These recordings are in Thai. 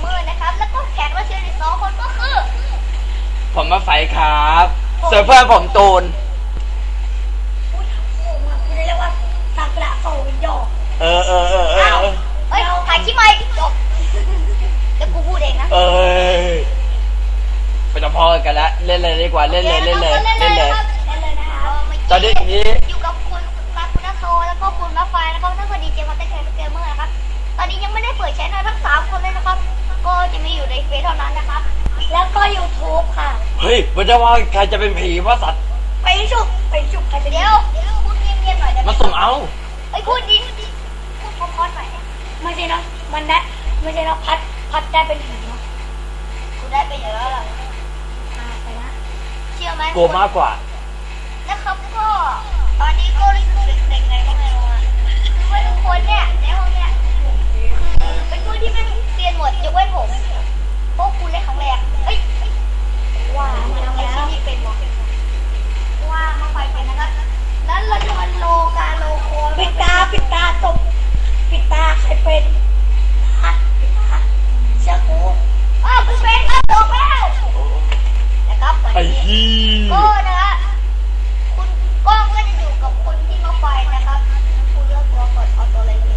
เมอร์นะครับ แล้วก็แขกรับเชิญอีกสองคนก็คือ ผมมาไฟครับส่วนเพื่อนผมตูนพูดโอ้มาคุณเรียกว่าซากุระโซวิโยเออเออเออเอออ้าวเฮ้ยถ่ายคลิปไหมจบแล้วกูพูดเองนะเออไปจะพอกันแล้วเล่นเลยดีกว่าเล่นเลยเล่นเลยเล่นเลยครับเล่นเลยนะครับตอนนี้นี้อยู่กับคุณมาคุณนัทโทแล้วก็คุณมาไฟนะครับนั่นคือดีเจมาเต้นแคร์เกมเมอร์นะครับตอนนี้ยังไม่ได้เปิดแชทนะทั้งสามคนเลยนะครับ ก็จะมีอยู่ในเฟซเท่านั้นนะครับ แล้วก็ยูทูบค่ะ เฮ้ยมันจะว่าใครจะเป็นผีว่าสัตว์ไปฉุกไปฉุกใครจะเดี๋ยวเดี๋ยวพูดเงียบๆหน่อยได้ไหมมาสุ่มเอาเฮ้ยพูดดิพูดพร้อมๆหน่อยนะไม่ใช่นะมันได้ไม่ใช่นะพัดพัดได้เป็นผีเนาะกูได้ไปเยอะแล้วล่ะอ่าไปนะเชื่อไหมกลัวมากกว่า นะครับก็ตอนนี้ก็รู้สึกเซ็งๆไงก็ไม่รู้อะคือว่าทุกคนเนี่ยในห้องเนี่ยคือเป็นผู้ที่ไม่เรียนหมดยกเว้นผมเพราะคุณเล่นครั้งแรกเอ้ย ว่ามา ไอ้ แล้ว ที่นี่เป็นวะว่ามาไฟเป็นนะครับแล้วเราจะมาโลกาโลโค ปิดตาปิดตาตบปิดตาใครเป็นตาปิดตาเชื่อกูอ้าวคุณเป็นครับบอกแล้วนะครับวันไอ้นี้ฮียก็นะฮะคุณก้องก็จะอยู่กับคนที่มาไฟนะครับคุณเลือกตัวก่อนเอาตัวอะไรดี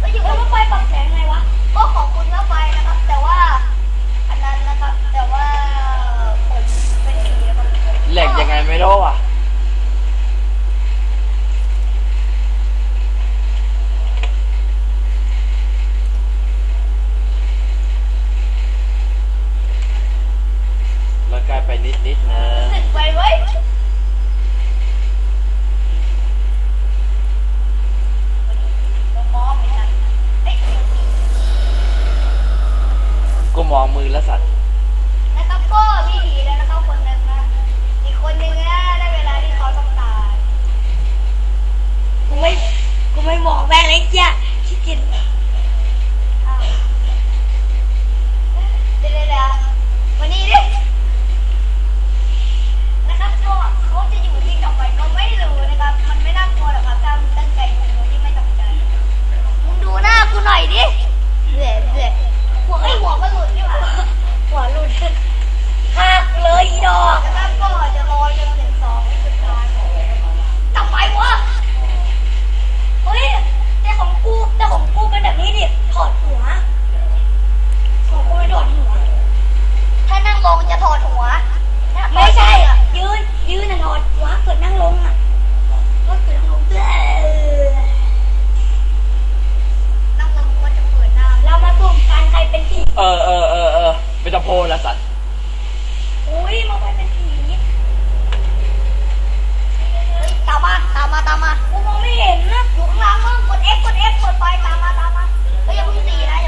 ก็อยู่แล้วกับมันไฟปรับแสงไงวะก็ของคุณมาไฟนะครับ แต่ว่าอันนั้นนะครับแต่ว่าผมเป็นผีนะครับ แหลกยังไงไม่รู้อะ แล้วกลาย ไปนิดนิดๆนะรู้สึกไปเว้ยเรามองเหมือนกันเอ้ยกูมองมือแล้วสัตว์ นะครับก็มีผีแล้วนะครับคนหนึงนะอีกคนหนึงนะได้เวลาที่เขาต้องตาย กูไม่กูไม่บอกแม่งเลยเจ้าขี้เกียจ อ้าวเดี๋ยวเดี๋ยวเดี๋ยววันนี้ดินะครับก็เขาจะอยู่ที่ต่อไปก็ไม่รู้นะครับ มันไม่น่ากลัวหรอกครับถ้ามึงตั้งใจดูโดยที่ไม่ตั้งใจมึงดูหน้ากูหน่อยดิเด็ดเด็ดหัวไอ้ยหัวมันหลุดนี่หว่า หัวหลุดหักเลยอีดอก นะครับก็จะรอจนถึงสองสุดท้ายทำไมวะ เฮ้ยแต่ของกูแต่ของกูเป็นแบบนี้ดิถอดหัวของกูไม่ถอดหัว ถ้านั่งลงจะถ อดหัว ไม่ใช่ ยืน ยืนน่ะถอดหัวเกิดนั่งลงอะก็เกิดนั่งลงเด้อนั่งลงก็จะเปิดหน้าเรามาสุ่มกันใครเป็นผีเออเออเออเออไปจะโพลแล้วสัตว์อุ้ยมาไปเป็นผีเฮ้ยตามมาตามมาตามมากูมองไม่เห็นนะอยู่ข้างหล่างมึงกด F กด F กดไฟตามมาตามมาเฮ้ยอย่าเพิ่งตีนะอย่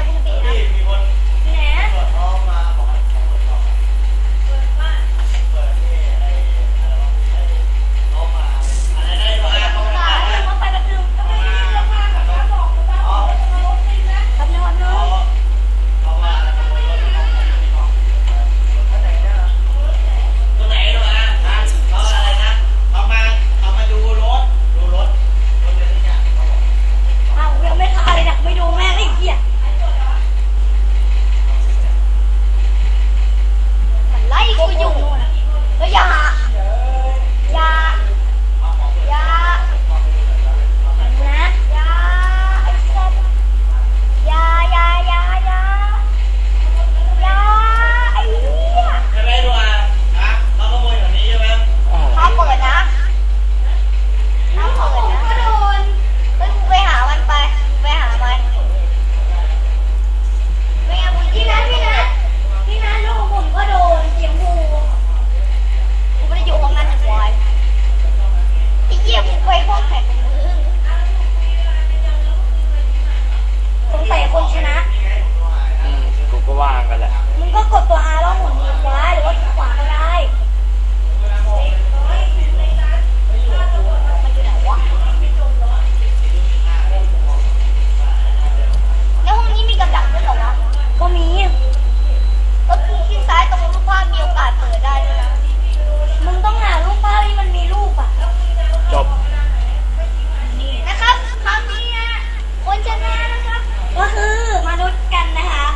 าเพิ่งตีนะ ก็คือมนุษย์กันนะคะ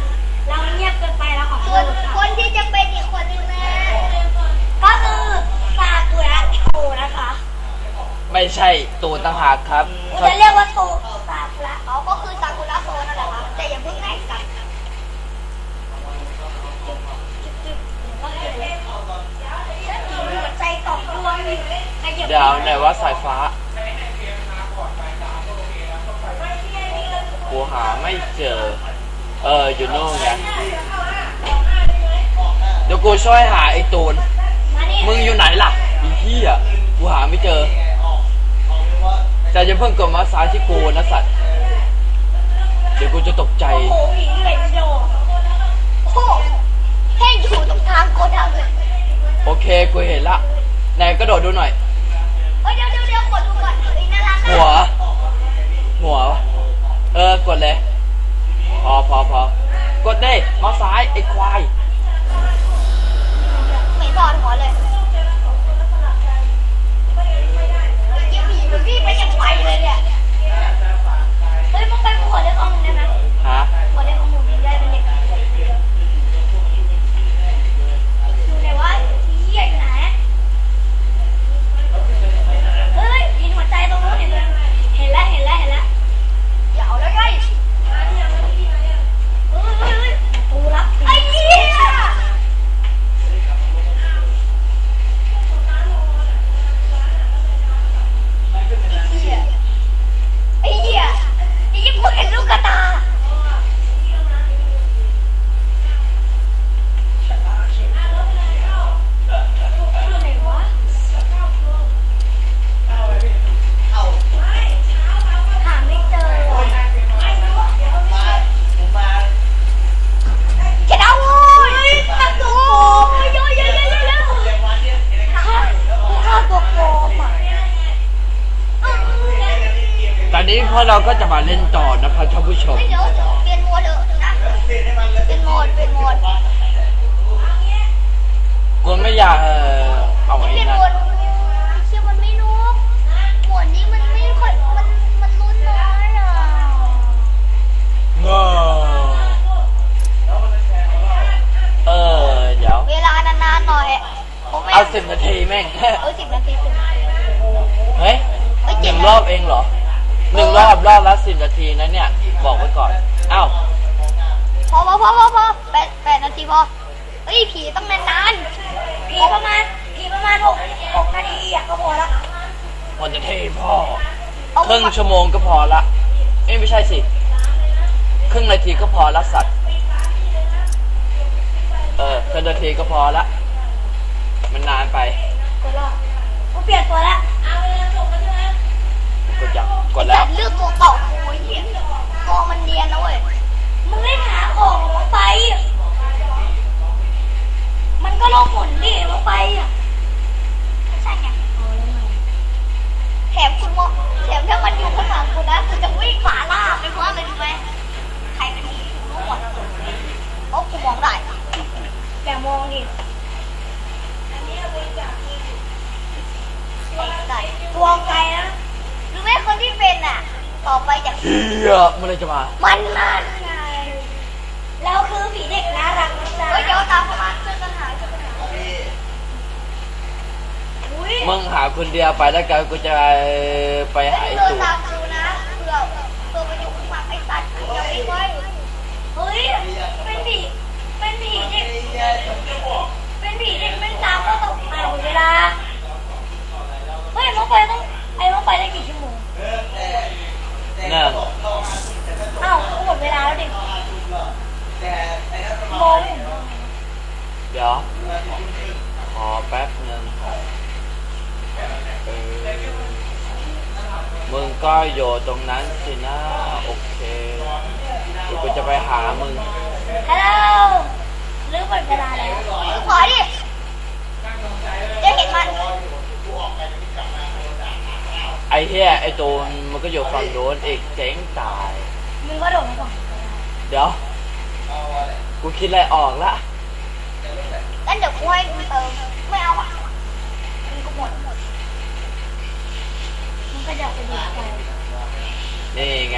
เราเงียบเกินไปเราขอโทษคนที่จะเป็นอีกคนนึงนะก็คือซากุระโทนะคะไม่ใช่ตูนต่างหากครับกูจะเรียกว่าโตซากุระอ๋อก็คือซาคุระโทนั่นแหละครับแต่อย่าเพิ่งแรกกันเดี๋ยวไหนว่าสายฟ้าาไม่เจอ เออ อยู่นู่นไงเดี๋ยวกูช่วยหาไอ้ตูนมานี่มึงอยู่ไหนล่ะไอีพี่อะกูหาไม่เจอแต่อย่าเพิ่งกดมาซ้ายที่กูนะสัตว์ เดี๋ยวกูจะตกใจ โอ้โหผีเหล็กโดโอ้โหให้อยู่ตรงทางโกดังเลยโอเค กูเห็นละไหนกระโดดดูหน่อยเฮ้ยเดี๋ยวเดี๋ยวเดี๋ยวกดดูก่อนเฮ้ยน่ารัก หัว หัว เออ ก ดเลย พอพอพอกดดิมาซ้ายไอ้ควายไม่ตอดหัวเลยยิ่งผีมันวิ่งไปยังไวเลยเนี่ยเฮ้ยมึงไปมึงขอเรียกข้อมูลได้ไหม ฮะ ขอเรียกข้อมูลได้เป็นเด็กอยู่ไหนวะเหี้ยอยู่ไหนเฮ้ยยินหัวใจตรงนู้นเห็นไหมเห็นแล้วเห็นแล้วเห็นแล้วอย่าเอาแล้วไงเฮ้ยเฮ้ยเฮ้ยตูรับไอ้เหี้ย ไอ้เหี้ยไอ้เหี้ยไอ้เหี้ยกูเห็นลูกกระตาอยู่ไหนวะหาไม่เจอว่ะเจ็ดเอาโว้ยตัดตัวโอ้ยเยอะเยอะเยอะเยอะเยอะฆ่าฆ่าตัวโกงอะ ตอนนี้พวกเราก็จะมาเล่นต่อนะครับท่านผู้ชมเฮ้ยเดี๋ยวเดี๋ยวเปลี่ยนโหมดเถอะนะเปลี่ยนโหมดเปลี่ยนโหมดกูไม่อยากเออเอาเปไอ้ลี่ยนนั่โหมนดเชื่อมันไม่นุกโหมดนี้มันไม่ค่อยมันมันลุ้นน้อยอะเงอเออเดี๋ยว เวลานานๆหน่อยผมไม่เอาสิบนาทีแม่ง เออสิบนาทีสิบนาทีเฮ้ยเอ้ยหเจ็นึ่ดงนะรอบเองเหรอ หนึ่งรอบรอบละสิบนาทีนะเนี่ย บอกไว้ก่อน อ้าวพอพอพอพอพอแปดแปดนาทีพอเฮ้ยผีต้องนานๆผีประมาณผีประมาณหกหกนาทีอะก็พอละวันจะเทพ่อ เอาครึ่งชั่วโมงก็พอละเอ้ยไม่ใช่สิ ครึ่งนาทีก็พอละสัตว์ เออครึ่งนาทีก็พอละ มันนานไปกดละกูเปลี่ยนตัวละ กดยังกดแล้ว เลือกตัวเก่ากูไอ้เหี้ยตัวมันเนียนนะเว้ยมึงเล่นหาของลงไป มันก็ลงหมุนดิลงไปอะไม่ใช่ไงแถมคุณมองแถมถ้ามันอยู่ข้างหลังกูนะกูจะวิ่งฝ่าล่าไปเพราะอะไรรู้ไหมใครเป็นผีกูรู้หมดเพราะกูมองได้อย่ามองดิได้ตัวไกลนะ รือไม่คนที่เป็นอะ ต่อไปจากเฮียเมื่อไรจะมา มันมันไงเราคือผีเด็กน่ารักนะจ๊ะเฮ้ยเดี๋ยวตามเข้ามาช่วยกันหาช่วยกันหาอุ้ยมึงหาคนเดียวไปแล้วกันกูจะไปหาไอ้เดินตูนตามดูนะเผื่อเผื่อไปอยู่ข้างหลังไอ้สัตว์อย่าไปไว้เฮ้ยเป็นผีเป็นผีเด็กเป็นผีเด็กเป็นตามก็ตกมาเวลาเฮ้ยน้องไปต้องไอ้น้องไปได้กี่ชั่วโมง เนี่ย อ้าวก็หมดเวลาแล้วดิงง เดี๋ยว ขอแป๊บหนึ่งเออมึง ก็อยู่ตรงนั้นสินะโอเคเดี๋ยวกูจะไปหามึง ฮัลโหลหรือหมดเวลาแล้วขอดิจะเห็นมันไอ้เหี้ยไอ้ตูนมันก็อยู่ฝั่งโน้นอีกเจ๊งตาย มึงก็โดดมาก่อนเดี๋ยว กูคิดอะไรออกละงั้นเดี๋ยวกูให้มึงเติมไม่เอาอะมึงก็หมด ก็อยากไปดูใจนี่ไง